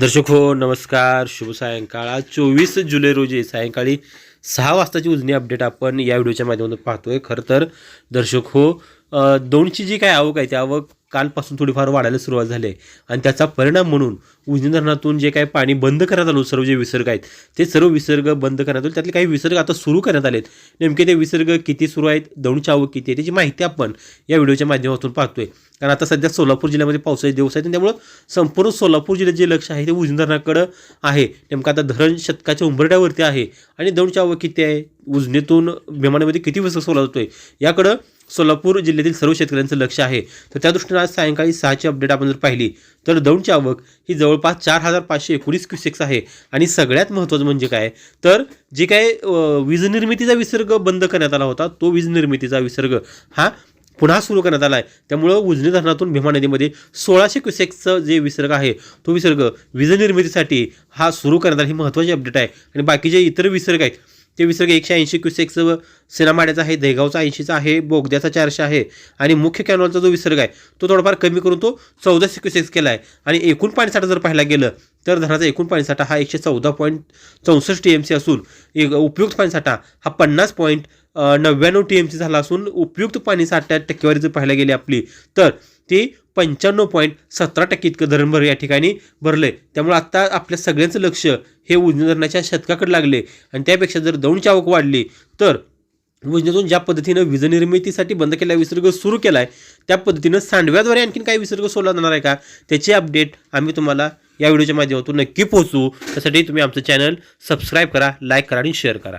दर्शक हो नमस्कार. शुभ सायंकाळ. आज चोवीस जुलै रोजी सायंकाळी सहा वाजताची उजनी अपडेट आपण या व्हिडिओच्या माध्यमातून पाहतोय. खरं तर दर्शक हो दोनची जी काय आवक आहे ती आवक कालपासून थोडीफार वाढायला सुरुवात झाली आहे. आणि त्याचा परिणाम म्हणून उजनी धरणातून जे काही पाणी बंद करण्यात आलो सर्व जे विसर्ग आहेत ते सर्व विसर्ग बंद करण्यात आले. त्यातले काही विसर्ग आता सुरू करण्यात आलेत. नेमके ते विसर्ग किती सुरू आहेत दौंडची आवक किती आहे त्याची माहिती आपण या व्हिडिओच्या माध्यमातून पाहतोय. कारण आता सध्या सोलापूर जिल्ह्यामध्ये पावसाचे दिवस आहेत आणि त्यामुळं संपूर्ण सोलापूर जिल्ह्यात जे लक्ष आहे ते उजनी धरणाकडं आहे. नेमकं आता धरण शतकाच्या उंबरट्यावरती आहे. आणि दौंडची आवक किती आहे? उजनीतून विमानामध्ये किती विसर्ग सोडला जातोय याकडं सोलापूर जिल्ह्यातील सर्व शेतकऱ्यांचं लक्ष आहे. तर त्या दृष्टीनं आज सायंकाळी सहाची अपडेट आपण जर पाहिली तर दौंडची आवक ही जवळपास चार हजार पाचशे एकोणीस क्युसेक्स आहे. आणि सगळ्यात महत्त्वाचं म्हणजे काय? तर जे काय वीजनिर्मितीचा विसर्ग बंद करण्यात आला होता तो वीज निर्मितीचा विसर्ग हा पुन्हा सुरू करण्यात आला आहे त्यामुळं उजनी धरणातून भीमा नदीमध्ये सोळाशे क्युसेक्सचं जे विसर्ग आहे तो विसर्ग वीजनिर्मितीसाठी हा सुरू करण्यात आला. ही महत्त्वाची अपडेट आहे. आणि बाकीचे इतर विसर्ग आहेत ते विसर्ग एकशे ऐंशी क्युसेक्सचं सिनामाड्याचा आहे देगावचा ऐंशीचा आहे बोगद्याचा चारशे आहे आणि मुख्य कॅनॉलचा जो विसर्ग आहे तो थोडाफार कमी करून तो चौदाशे क्युसेक्स केला आहे. आणि एकूण पाणीसाठा जर पाहायला गेलं तर धरणाचा एकूण पाणीसाठा हा एकशे चौदा पॉईंट चौसष्ट टी एम सी असून एक उपयुक्त पाणीसाठा हा पन्नास पॉईंट नव्याण्णव टी एम सी झाला असून उपयुक्त पाणीसाठ्या टक्केवारी जर पाहायला गेली आपली तर ती पंच्याण्णव पॉईंट सतरा टक्के इतकं धरण भर या ठिकाणी भरलं आहे त्यामुळे आत्ता आपल्या सगळ्यांचं लक्ष हे उजनी धरणाच्या शतकाकडे लागले. आणि त्यापेक्षा जर दौंडची आवक वाढली तर योजनेतून ज्या पद्धतीनं वीज निर्मितीसाठी बंद केलेला विसर्ग सुरू केला आहे त्या पद्धतीनं सांडव्याद्वारे आणखीन काही विसर्ग सोडला जाणार आहे का? त्याची अपडेट आम्ही तुम्हाला या व्हिडिओच्या माध्यमातून नक्की पोहोचू त्यासाठी तुम्ही आमचं चॅनल सबस्क्राईब करा लाईक करा आणि शेअर करा.